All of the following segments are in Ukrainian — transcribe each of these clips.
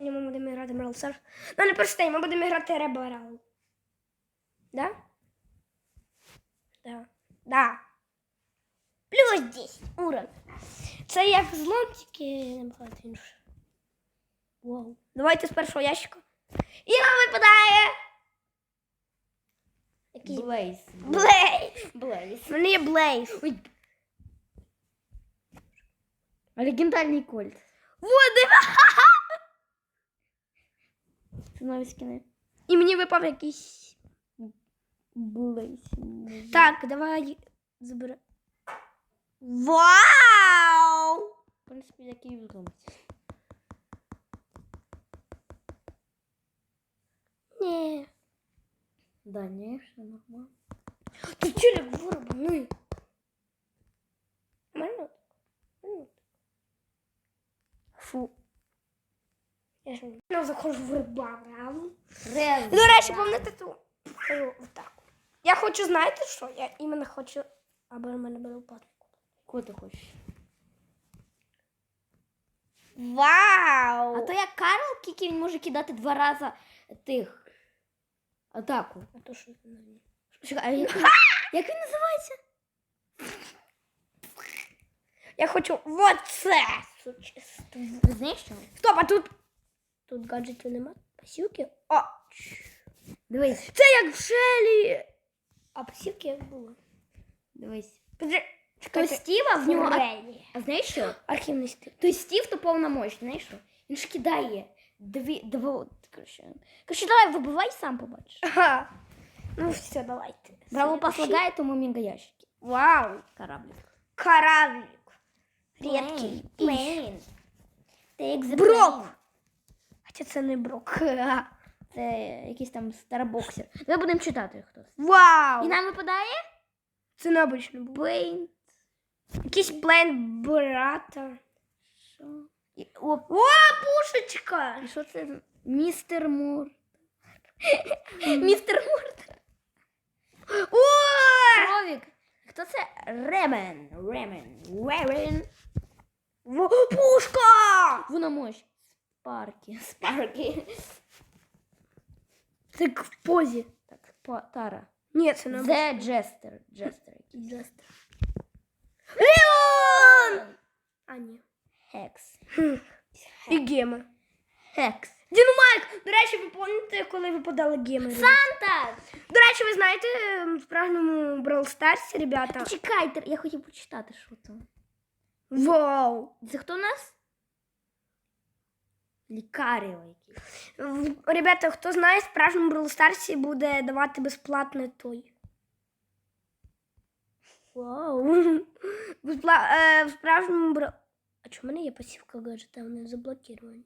Ми будемо грати Brawl Stars. Ну, не перестань, ми будемо грати Ребарал. Да? Да. Да. Плюс 10 урон. Це як злом, тільки набагато інше. Вау. Давайте з першого ящика. І нам випадає. Який? Блейз. Блейз. Блейз. Є Блейз. Ой. Легендарний кольт. Вот, диви. Це нові скини. І мені випав якийсь. Блейз. Так, давай забери. Вау! В принципі, як і вдома. Ні. Да, ні, все нормально. Ти челик виробаний. Нормально? Нормально. Фу. Я ж не заходжу в рибару. Рез. До речі, пам'ятаєте ту? Отак. Я хочу, знаєте що? Я іменно хочу, аби мене було патнику. Кого ти хочеш? Вау! А то як Карл, тільки він може кидати два рази тих. Атаку. А то що? Чекай, а як, він- як він називається? Я хочу вот це сучество. Ти знаєш що? Стоп, а тут. Тут гаджетів нема. Пасівки? О! Дивись, Це як в шелі. А пасівки як було? дивись. Подожди, То чекайте. Стіва в нього. А, Френі. а знаєш що? Архівний стиль. То Стів то повна мощь, знаєш що? Він ж кидає дві, дво, коротше. Коротше, давай вибивай, сам побачиш. Ага. Ну все, давайте. Браво Следующий. послагає, тому мега ящики. Вау. Кораблик. Кораблик. Редкий. Плейн. Take the Брок. Plane. Це не брок. Це якийсь там старобоксер. Давай будемо читати хтось. Вау. І нам випадає Це було. Плейн. Якийсь плейн брата. Що? О, О, пушечка. і що це? Містер Мур. Містер Мур. О! Кровік. Хто це? Ремен. Ремен. Ремен. Пушка! Вона мощь. Спарки. Спарки. Це як в позі. Так, по- Тара. Ні, це не The Jester. Jester. Джестер. Леон! А, ні. Хекс. І геми. Хекс. Дінамайк! До речі, ви пам'ятаєте, коли випадали геми? Санта! До речі, ви знаєте, в справжньому Brawl Stars, ребята. Чекайте, я хотів почитати, що там. Вау! Це хто у нас? Лікаріо якийсь. Ребята, хто знає, в справжньому Brawl Stars буде давати безплатно той. Вау. Безпла... Е, в справжньому Brawl... А чому в мене є пасівка гаджета, вони заблоковані?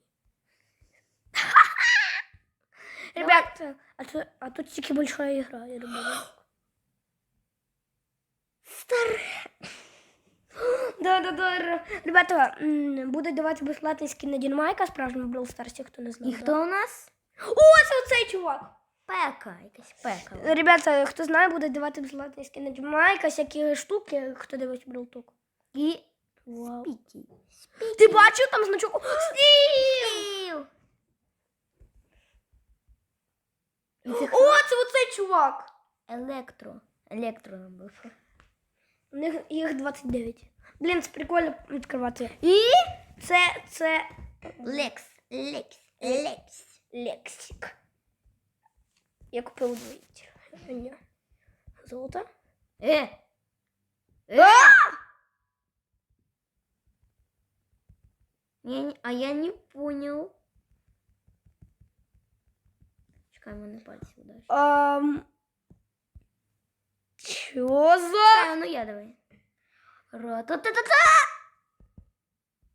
Ребята, а, то, а тут тільки большая игра, я думаю. Стар. Да, да, да. Ребята, м, будуть давати безплатний скін на Дінамайка, справжньому Brawl Stars, хто не знає. І хто у нас? О, це оцей чувак! Пека. Якась пека. Ребята, хто знає, будуть давати безплатний скін на Дінамайка, всякі штуки, хто дивиться Brawl Talk. І. Пікі. Ти бачив там значок? Стів! О, це оцей чувак! електро. Електро був. У них їх 29. Блін, це прикольно відкривати. І це, це Лекс. Лекс. Лекс. лексик. Я купив удвоїть. Ні. Золото. Е. Е. Я не, а я не понял. Чекай, в мене пальці удачі. Ам... Чо за? А, ну я давай. Ра-та-та-та-та!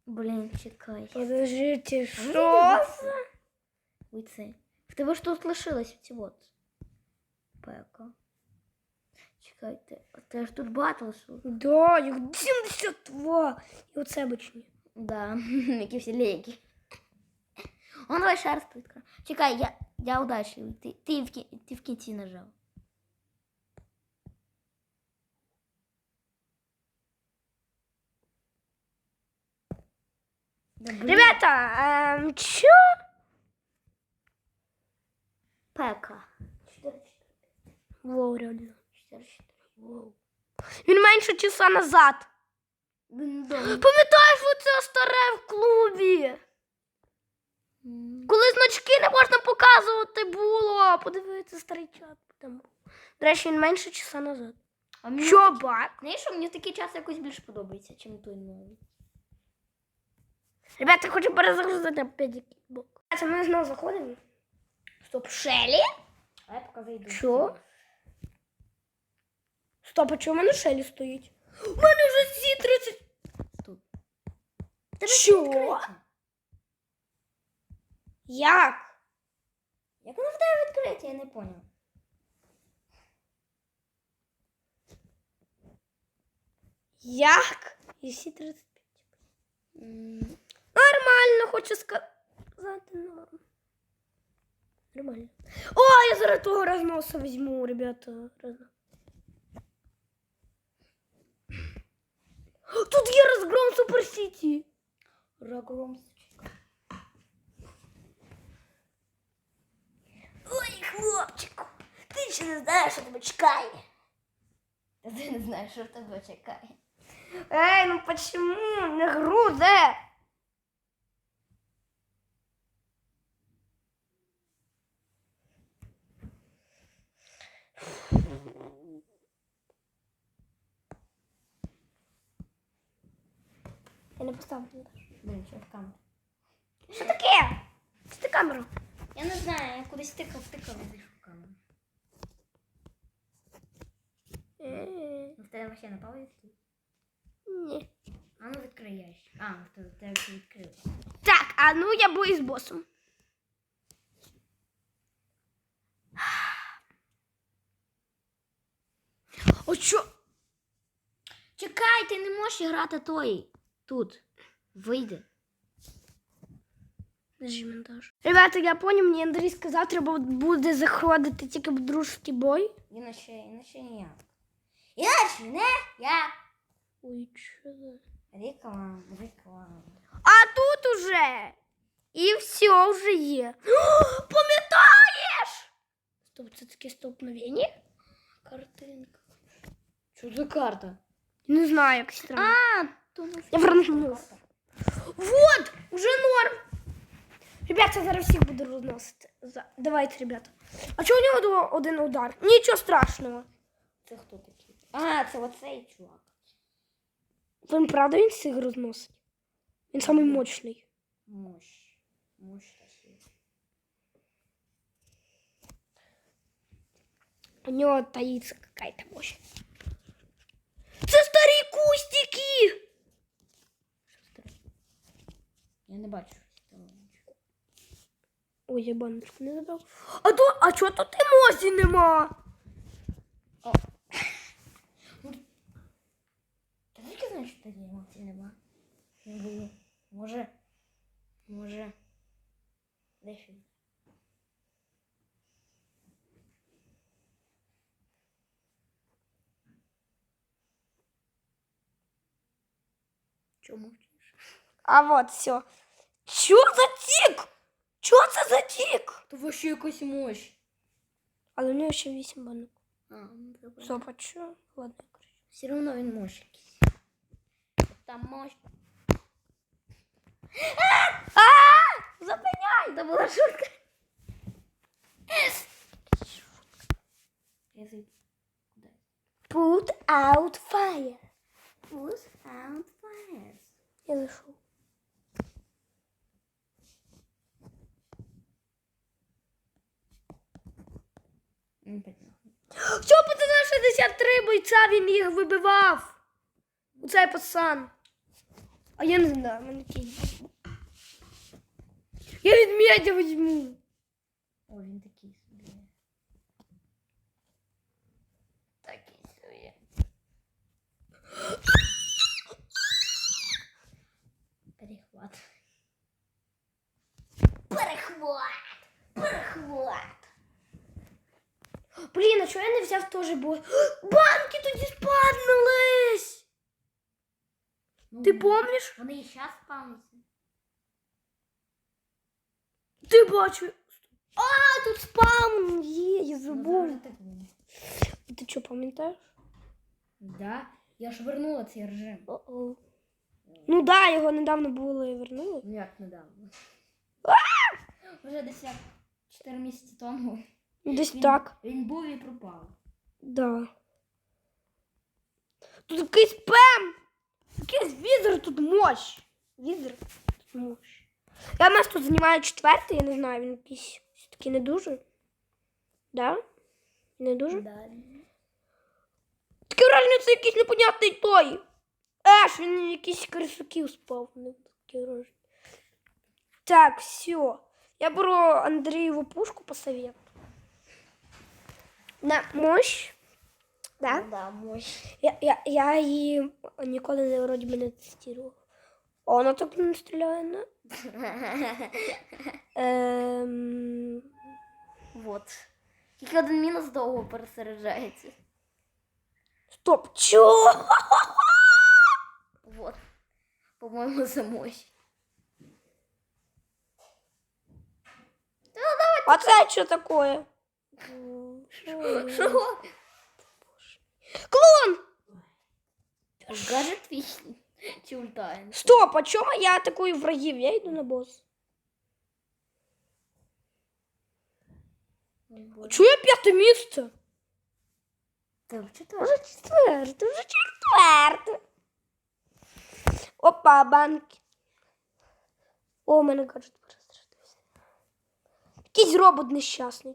Блін, чекай. Подождите, А що? ну, дивися. Ой, це. В тебе ж тут лишилось ці от. Пека. Чекайте, а те ж тут батл шут. Да, їх 72. І оце бочні. Да, які всі лейки. Он давай шар спитка. Чекай, я, я удачливий. Ти, ти, в, кі- ти в кінці нажав. Да, Ребята, ем, эм, чё? Пека. Воу, реально. Воу. Він менше часа назад. Пам'ятаєш оце старе в клубі? Коли значки не можна показувати було. Подивіться, старий чат там. До речі, він менше часа назад. Чоба? Знаєш, що мені такий час якось більше подобається, чим той новий. Ребята, хочу перезагрузити опять кікбок. Це ми знову заходимо. Стоп, Шелі? А я поки зайду. Що? Стоп, а чого в мене Шелі стоїть? У мене вже всі 30. Тут. Що? Як? Як воно в тебе я не поняв. Як? І всі 35. М, Нормально, хочу сказати. Норм. Нормально. О, я зараз того розноса візьму, ребята. Розно- Тут є розгром Супер Сіті. Рогромсочка. Ой, хлопчику, ти ще не знаєш, що тебе чекає. Та ти не знаєш, що тебе чекає. Ей, ну почему? Не грузе. Я не поставлю. Блін, що в камеру. Що таке? Що ти камеру? Я не знаю, я кудись тикав, тикав і в камеру. Ну, в тебе ще на паузі? Ні. А ну відкрий ящик. А, в тебе, в все відкрилось. Так, а ну я бою з босом. О, що? Чекай, ти не можеш грати той. Тут. Вийди. Ребята, я понял, мені Андрій сказав, треба буде заходити тільки в дружський бой. Іначе, іначе ніяк. Іначе не я. Ой, що за... Реклама, реклама. А тут уже. І все вже є. Пам'ятаєш? Стоп, це таке столкновення? Картинка. Що за карта? Не знаю, як странно. А, то Я вернув. Вот, уже норм. Ребята, я зараз всіх буду розносити. За- Давайте, ребята. А чого у нього один удар? Нічого страшного. Це хто такий? А, це оцей чувак. Він правда він всіх розносить? Він самий мощний. Мощ. Мощ такий. У нього таїться какая-то мощь. Я не бачу. що. Ой, я баночку не забрав. А то, а чого тут емоцій нема? О. Та звідки знаєш, що тоді емоцій нема? Не було. Може. Може. Де ще? Чому? А вот все. Чо за тік? Чо це за тік? То вообще якась мощь. Але у нього ще 8 банок. А, ну добре. Стоп, а чо? Ладно, я короче. Все одно він мощь якийсь. Там мощь. А! Зупиняй! Це була шутка. Я зайду. Куди? Put out fire. Put out fires. Я зайшов. Що пацана 63 бойця він їх вибивав? Оцей пацан. А я не знаю, мене кінь. Я від медя візьму. О, він Блін, а чого я не взяв теж бой? Банки тоді спаднулись! Ну, Ти помниш? Вони і зараз спавняться. Ти бачив. А, тут спаун є, я Ну, забув. зараз. Ти що, пам'ятаєш? Да. Я ж вернула цей режим. О-о. Ну да, його недавно було і вернули. Ну як недавно. Вже десь як 4 місяці тому. Десь Він- так. Він був і пропав. Да. Тут якийсь пем! Якийсь візер тут мощ. Візер тут мощ. Я нас тут займаю четвертий, я не знаю, він якийсь все-таки не дуже. Да? Не дуже? Да. Таке враження, це якийсь непонятний той. Еш, він якийсь крисаків спав. Ну, таке враження. Так, все. Я беру Андрееву пушку по совету. На мощь. Да? Ну да, мощь. Я, я, я її ніколи не вроді би не тестувала. О, вона так не стріляє, не? Ем... Вот. Тільки один мінус довго пересереджається. Стоп, чо? Вот. По-моєму, це мощь. А це що таке? Що? Клон! Гаджет вічний. Чи ультає? Стоп, а чому я атакую врагів? Я йду на босс. Чого я п'яте місце? Ти вчитав? Вже четверте, вже четверте. Опа, банки. О, у мене гаджет перезарядився. Якийсь робот нещасний.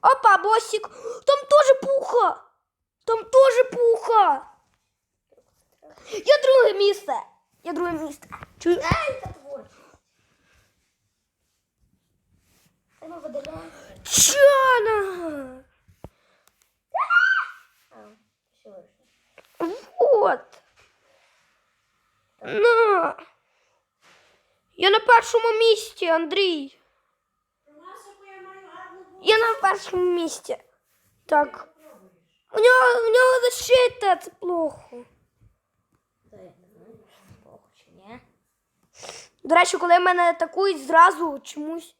Опа, босик. Там теж пуха. Там теж пуха. Я друге місце. Я друге місце. Чую. Чана. Вот. На. Я на першому місці, Андрій. Я на першому місці. Так. У нього, у нього защита, це плохо. До речі, коли мене атакують, зразу чомусь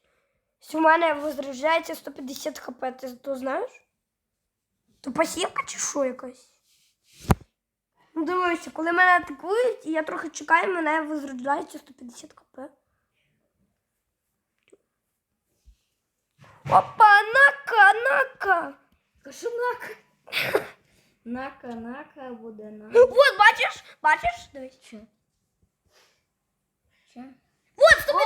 у мене возряджається 150 хп. Ти то знаєш? То пасівка чи що якась? Ну дивися, коли мене атакують, і я трохи чекаю, мене возряджається 150 хп. Опа, нака, нака! Кажу нака. Нака, нака буде на. Вот, бачиш? Бачиш? Дивись. Що? Що? Вот, 150!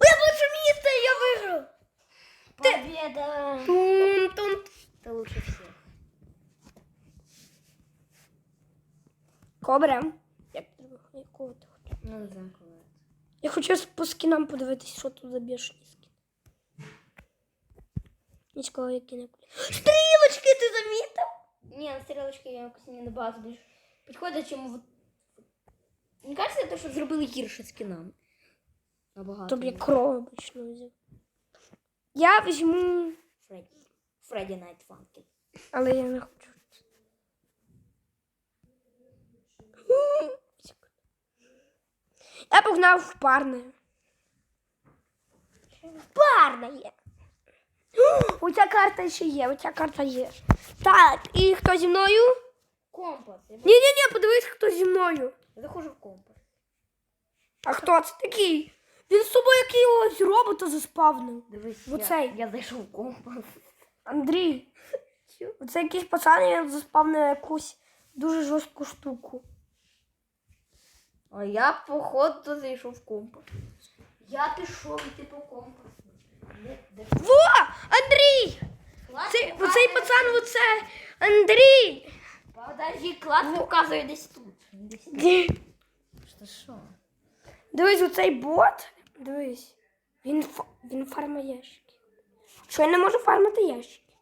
О, я перше місце, я виграв! Победа! Тун-тун. Ты лучше всех. Кобра. Як треба? Якого ти хочеш? Ну, знаю. Я хочу по скінам подивитись, що тут за бешений скін. Нічого, які не кулі. Стрілочки ти замітив? Ні, на стрілочки я якось не набагато більш підходить, чому. Мені кажеться, те, що зробили гірше з кіном. Набагато. Тобі кров обично взяв. Я візьму, Фредді. Фредді Найт Фанкін. але я не хочу. Я погнав в парне. Парне є. Оця карта ще є, оця карта є. Так, і хто зі мною? Компас. Ні-ні-ні, подивись, хто зі мною. я заходжу в компас. А хто це такий? Він з собою якогось робота заспавнив. Дивись, Оцей. я, я зайшов в компас. Андрій. Оце якийсь пацан він заспавнив якусь дуже жорстку штуку. А я, походу, зайшов в компас. Я пішов йти по компасу. Во! Андрій! Клас Це, оцей пацан, оце Андрій! Подожди, клас показує десь тут. Десь тут. Що, що? Дивись, оцей бот. Дивись. Він, він фармить ящики. Що я не можу фармити ящики?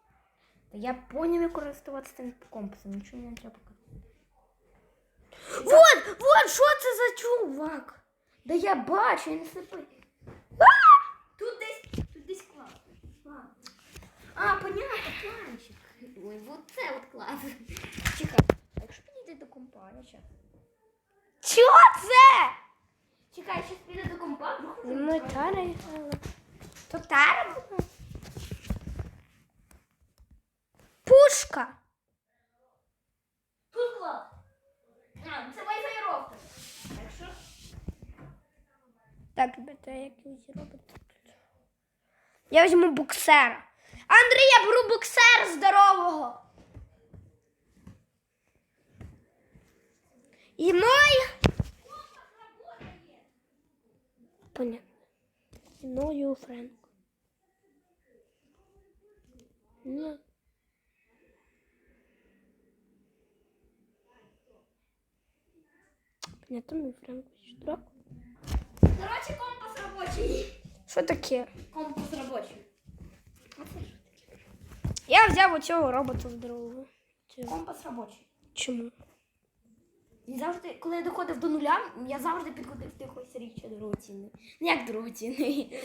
Та я поняв, як користуватися цим компасом, нічого не треба. Вот, вот, що це за чувак? Да я бачу, я не сліпий. Тут десь, тут десь клас. А, понятно, планчик. Ой, вот це от клас. Чекай, а якщо підійти до компа, я це? Чекай, щас піде до компа. Мною Тара грала. То Тара була? ловушка. Тут клад. А, це Wi-Fi роутер. Так що? Так, ребята, як його зробити? Я візьму буксера. Андрій, я беру буксера здорового. І мною. Понятно. І мною Френк. Ні. Понятно, мій Френк дурак. Короче, компас робочий. Що таке? Компас робочий. Я взяв оцього робота здорового. Компас робочий. Чому? І завжди, коли я доходив до нуля, я завжди підходив до якоїсь річчя дорогоцінної. Ну як дорогоцінної?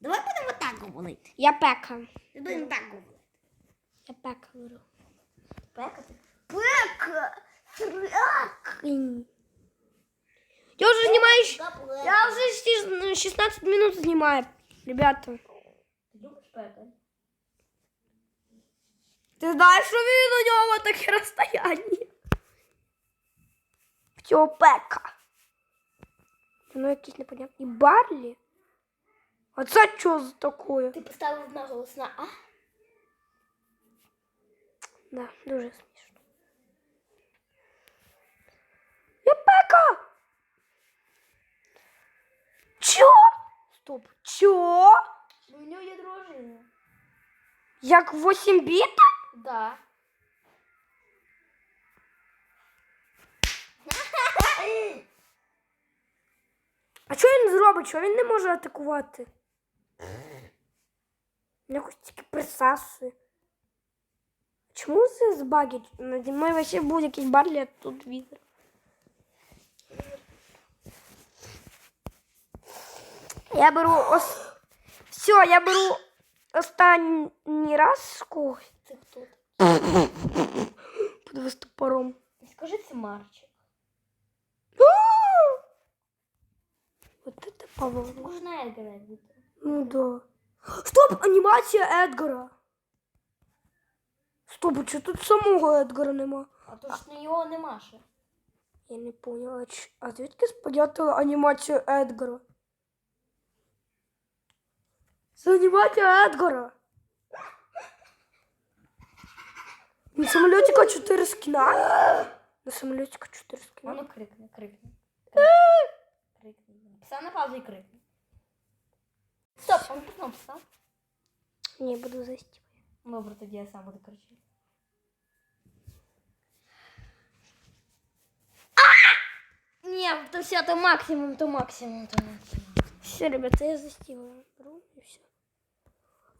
Давай будемо так говорити. Я пека. Будемо так говорити. Я пека беру. Пекати? Пека! Я уже знімаю. щ- Я вже шіс- 16 минут знімаю, ребята. Ти любиш пекати? Ти знаєш, що він у нього таке розстояння? Всього пека. Ну, якісь непонятні барлі. А це що за таке? Ти поставив наголос на А? Да, дуже смішно. Я пека! Чо? Стоп, чо? У нього є дружина. Як 8 біт? Да. А що він зробить? Що він не може атакувати? Якось тільки присасує. Чому це з баги? Наді мною вообще барлі, а тут вітер. Я беру ос... Все, я беру останній раз когось Це хто? під виступором. Скажи це Марчик. Вот это поворот. Можна Едгара бути. Ну да. Стоп, анімація Едгара. Стоп, а чи тут самого Едгара нема? А то ж на його нема ще. Я не поняла, а звідки сподятили анімацію Едгара? Це анімація Едгара. На самолетика 4 скіна. На самолетика 4 скіна. Ну крикне, крикне. Крикне. Писав на паузу і крикне. Стоп, он потім писав. Ні, буду застіпати. Добре, тоді я сам буду кричати. Ні, то все, то максимум, то максимум, то максимум. Все, ребята, я застілила. Беру і все.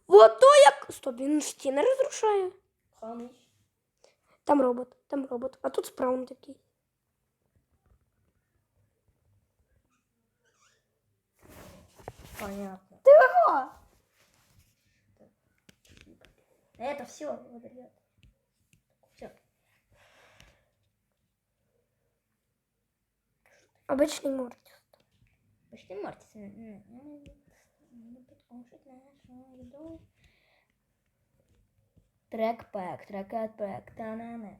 Вот то як. Стоп, він стіни розрушає. Хамич. Там робот, там робот. А тут спраун такий. Понятно. Ти кого? Это все, вот, ребят. Все. Обичний Мортіс. Почти Мортис. Трек пек, трек пек, та на не.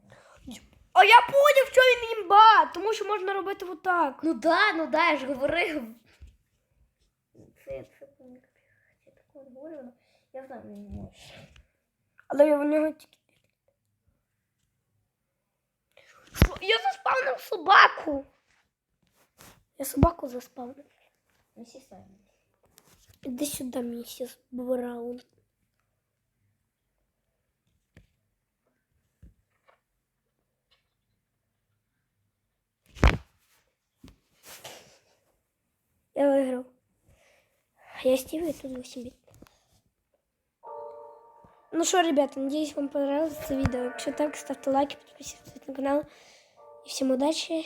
А я поняв, що він імба, тому що можна робити отак. Ну да, ну да, я ж говорив. Це, це, я такое говорю, но я знаю, не можу. Але в нього тільки. Що? Я заспавнив собаку. Я собаку заспавнив. Ну, всі самі. Іди сюди, місіс Браун. Я виграв. Я Стив, и тут 8 бит. Ну что, ребята, надеюсь, вам понравилось это видео. Если так, ставьте лайки, подписывайтесь на канал. И всем удачи.